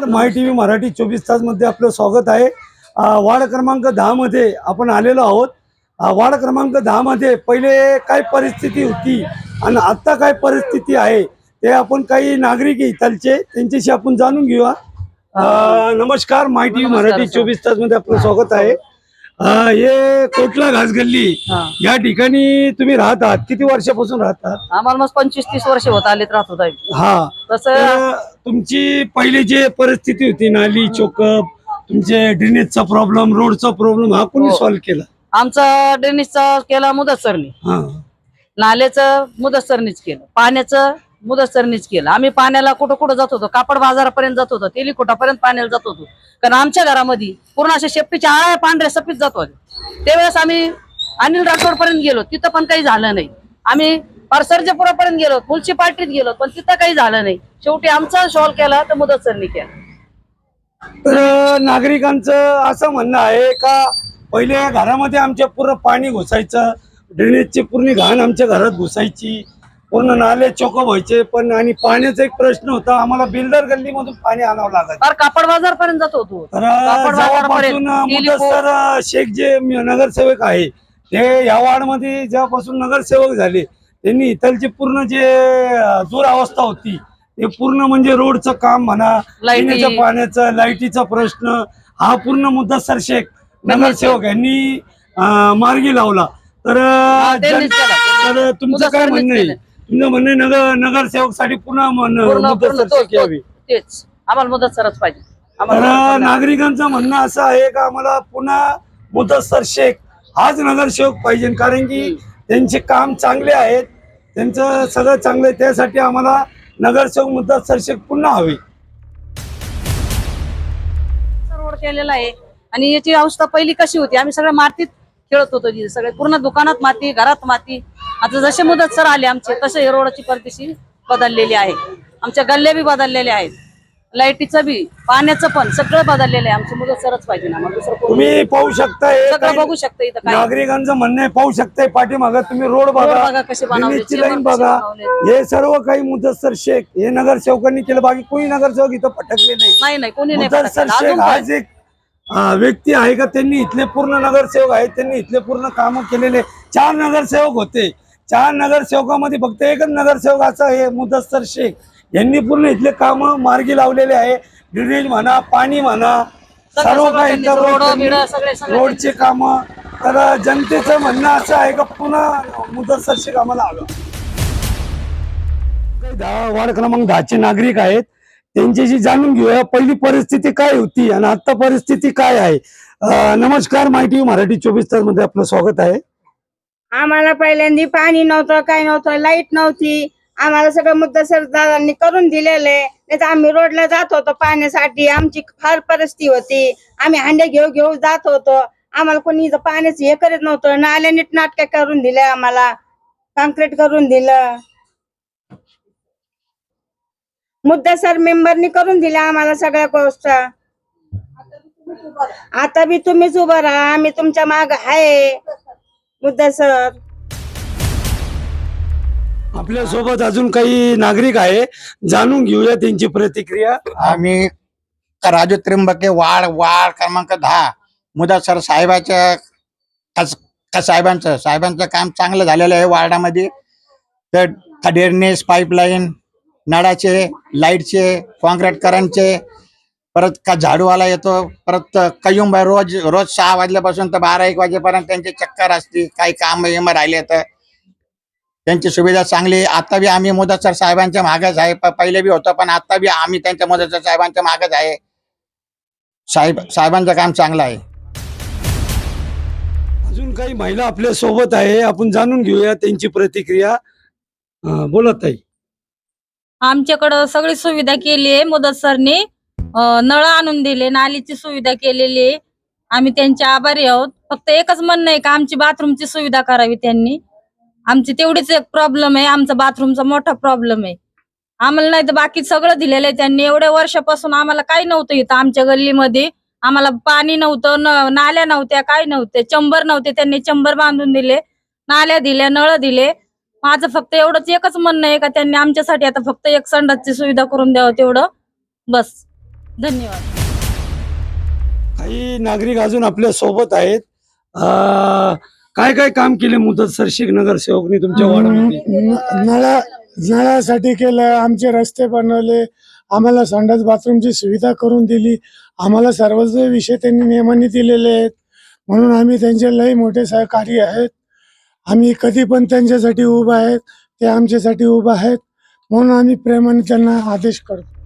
नमस्कार. My TV Marathi चोवीस तासमध्ये आपलं स्वागत आहे. वार्ड क्रमांक दहा मध्ये आपण आलेलो आहोत. वार्ड क्रमांक दहा मध्ये पहिले काय परिस्थिती होती आणि आता काय परिस्थिती आहे ते आपण काही नागरिक इथलचे त्यांच्याशी आपण जाणून घेऊया. नमस्कार. My TV Marathi. चोवीस तासमध्ये आपलं स्वागत आहे. हे कोटला घासगल्ली. हा. या ठिकाणी तुम्ही राहत आहात किती वर्षापासून राहतात? आम्हाला मग पंचवीस तीस वर्ष होत आलेत राहत होत हा. तसं तर तुमची पहिली जे परिस्थिती होती नाली चोकप तुमचे ड्रेनेजचा प्रॉब्लेम रोडचा प्रॉब्लेम हा कोणी हो. सॉल्व्ह केला? आमचा ड्रेनेजचा केला मुदत सरनी हा. नाल्याचं मुदत सरनीच केलं. पाण्याचं मुदत सरनीच केलं. आम्ही पाण्याला कुठं कुठं जात होतो कापड बाजारापर्यंत जात होतो तेलिकोटापर्यंत पाण्याला जात होतो. कारण आमच्या घरामध्ये पूर्ण अशा शेपटीच्या आळ्या पांढऱ्या सपीत जात होते त्यावेळेस आम्ही अनिल राठोड पर्यंत गेलो तिथं पण काही झालं नाही. आम्ही फार गेलो गेलो पार्टीत गेलो पण तिथं काही झालं नाही. शेवटी आमचा सॉल्व केला तर मुदतसरणी केला. तर नागरिकांचं असं म्हणणं आहे का पहिले घरामध्ये आमच्या पूर्ण पाणी घुसायचं ड्रेनेजची पूर्ण घाण आमच्या घरात घुसायची पूर्ण नाले चोकप व्हायचे पण आणि पाण्याचा एक प्रश्न होता आम्हाला बिल्डर गल्लीमधून पाणी आणावं लागायचं फार कापड बाजार पर्यंत जात होतो तर कापड जेव्हापासून बाजारापर्यंत मुदस्सर शेख जे नगरसेवक आहे ते या वार्डमध्ये जेव्हापासून नगरसेवक झाले त्यांनी इथलची पूर्ण जे अ, दुरावस्था होती ते पूर्ण म्हणजे रोडचं काम म्हणा लाईटी. पिण्याच्या पाण्याचं लाईटीचा प्रश्न हा पूर्ण मुद्दासर शेख नगरसेवक यांनी अ, मार्गी लावला तर अ, त्यांनीच जन- केला. तर तुमचं काय मुद्दासरनीच म्हणणं आहे केलं. म्हणणं आहे नगर नगरसेवक पूर्ण मन- पूर्ण पूर्ण मुद्दासर तो- शेख यावी तो- तेच. आम्हाला मदत सरच पाहिजे तर आम्हाला नागरिकांचं म्हणणं असं आहे का आम्हाला पुन्हा मुदस्सर शेख हाच नगरसेवक पाहिजे. कारण की त्यांचे काम चांगले आहेत. त्यांचं सगळं चांगलं आहे. त्यासाठी आम्हाला नगरसेवक मुदस्सर शेख पुन्हा हवे. रोड केलेला आहे. आणि याची अवस्था पहिली कशी होती? आम्ही सगळ्या मातीत खेळत होतो सगळे पूर्ण दुकानात माती घरात माती. आता जसे मुदत सर आले आमचे तसे हे रोडची परिस्थिती बदललेली आहे. आमच्या गल्ल्या बी बदललेल्या आहेत. लाईटीचं बी पाण्याचं पण सगळं बदललेलं आहे. आमची मुदत सरच पाहिजे ना. आम्हाला दुसरं कोणी? तुम्ही पाहू शकता हे सगळं काही बघू शकता इथं काय. नागरिकांचं म्हणणं आहे पाहू शकताय पाठीमागं तुम्ही रोड रोड बघा बघा कसे बनवले ड्रेनेजची जेवण लाईन कसे बघा बनवले. हे सर्व काही मुदस्सर शेख हे नगरसेवकांनी केलं. बाकी कोणी नगरसेवक इथं पटकले नाही. नाही नाही कोणी नाही मुदस्सर पटकलं. शेख अजून पण. व्यक्ती आहे का? त्यांनी इथले पूर्ण नगरसेवक आहेत. त्यांनी इथले पूर्ण कामं केलेले. चार नगरसेवक होते. चार नगरसेवकामध्ये फक्त एकच नगरसेवक असा हे मुदस्सर शेख. यांनी पूर्ण इथले कामं मार्गी लावलेले आहे. ड्रेनेज म्हणा पाणी म्हणा सर्व काही रोडचे कामं. तर जनतेचं म्हणणं असं आहे का पुन्हा मुदस्सर शेख आम्हाला हवं वार्ड क्रमांक दहाचे नागरिक आहेत. त्यांच्याशी जाणून घेऊया पहिली परिस्थिती काय होती आणि आता परिस्थिती काय आहे? नमस्कार माहिती मराठी चोवीस तासमध्ये आपलं स्वागत आहे. आम्हाला पहिल्यांदा पाणी नव्हतं काय नव्हतं लाइट नव्हती. आम्हाला सगळं मुद्दासर दादांनी करून दिलेले. नाही तर आम्ही रोडला जात होतो पाण्यासाठी. आमची फार परिस्थिती होती. आम्ही हांडे घेऊ घेऊ जात होतो. आम्हाला कोणी इथं पाण्याचं हे करत नव्हतं. नाल्या नीट नाटक करून दिलं आम्हाला. कॉन्क्रीट करून दिलं. मुद्दासर मेंबरनी करून दिल्या आम्हाला सगळ्या गोष्ट. आता बी तुम्हीच उभं राहा आम्ही तुमच्या माग आहे. मुद्दासर आपल्यासोबत अजून काही नागरिक आहे जाणून घेऊया त्यांची प्रतिक्रिया. आम्ही राजू त्र्यंबके वाड वाड क्रमांक दहा. मुदासर साहेबाच्या कस- का साहेबांचं साहेबांचं काम चांगलं झालेलं आहे वार्डामध्ये. तर ड्रेनेज पाईपलाईन नळाचे लाईटचे कॉन्क्रीट करंटचे परत का झाडूवाला येतो परत कयुंबा रोज रोज सहा वाजल्यापासून तर बारा एक वाजेपर्यंत त्यांचे चक्कर असते काही काम बिम राहिले तर. त्यांची सुविधा चांगली. आता बी आम्ही मुदतसर साहेबांच्या मागच आहे. पहिले बी होतं पण आता बी आम्ही त्यांच्या मुदतसर साहेबांच्या मागच आहे. साहेब साहेबांचं काम चांगलं आहे. अजून काही महिला आपल्यासोबत आहे. आपण जाणून घेऊया त्यांची प्रतिक्रिया. बोलत आहे. ताई आमच्याकडं सगळी सुविधा केली आहे मुदत सरने. नळ आणून दिले नालीची सुविधा केलेली आहे. आम्ही त्यांचे आभारी आहोत. फक्त एकच म्हणणं आहे का आमची बाथरूमची सुविधा करावी त्यांनी. आमची तेवढीच एक प्रॉब्लेम आहे. आमचा बाथरूमचा मोठा प्रॉब्लेम आहे. आम्हाला नाही तर बाकी सगळं दिलेलं आहे त्यांनी. एवढ्या वर्षापासून आम्हाला काही नव्हतं इथं आमच्या गल्लीमध्ये. आम्हाला पाणी नव्हतं न- नाल्या नव्हत्या काय नव्हते. चंबर नव्हते त्यांनी. चंबर बांधून दिले. नाल्या दिल्या नळ दिले. माझं फक्त एवढंच एकच म्हणणं आहे का त्यांनी आमच्यासाठी आता फक्त एक संडासची सुविधा करून द्यावं तेवढं? बस. धन्यवाद. काही नागरिक अजून आपल्यासोबत आहेत. अं, काय काय काम केले मुदत शिक नगरसेवकनी तुमच्या वार्डामध्ये? न- नळा नळासाठी केलं आमचे रस्ते बनवले आम्हाला संडास बाथरूमची सुविधा करून दिली आम्हाला सर्वच विषय त्यांनी नियमाने दिलेले आहेत. म्हणून आम्ही त्यांचे लई मोठे सहकारी आहेत. आम्ही कधी पण त्यांच्यासाठी उभा आहेत ते आमच्यासाठी उभा आहेत म्हणून आम्ही प्रेमाने त्यांना आदेश करतो.